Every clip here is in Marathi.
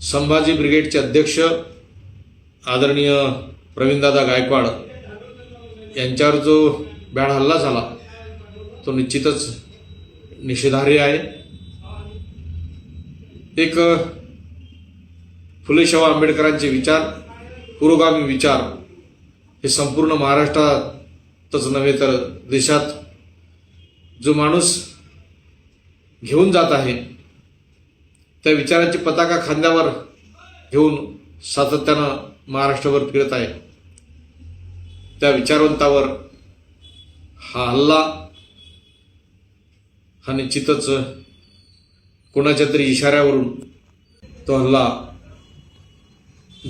संभाजी ब्रिगेडचे अध्यक्ष आदरणीय प्रवीणदादा गायकवाड यांच्यावर जो बॅड हल्ला झाला तो निश्चितच निषेधार्ह आहे. एक फुले शाहू आंबेडकरांचे विचार पुरोगामी विचार हे संपूर्ण महाराष्ट्रातच नव्हे तर देशात जो माणूस घेऊन जात आहे त्या विचाराची पताका खांद्यावर घेऊन सातत्यानं महाराष्ट्रभर फिरत आहे. त्या विचारवंतावर हा हल्ला हा निश्चितच कोणाच्या तरी इशाऱ्यावरून तो हल्ला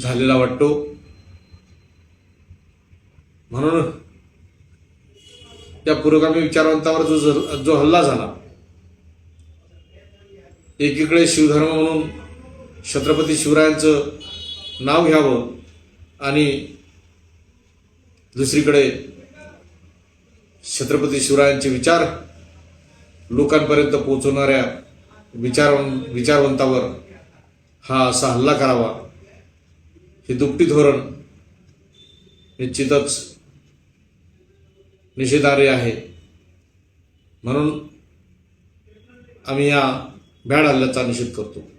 झालेला वाटतो. म्हणून त्या पुरोगामी विचारवंतावर जो- जो हल्ला झाला एकीकडे शिवधर्म म्हणून छत्रपती शिवरायांचं नाव घ्यावं आणि दुसरीकडे छत्रपती शिवरायांचे विचार लोकांपर्यंत पोहोचवणाऱ्या विचार विचारवंतावर हा असा हल्ला करावा. हे दुपटी धोरण निश्चितच निषेधार्य आहे. म्हणून आम्ही या भ्याड हल्ल्याचा निषेध करतो.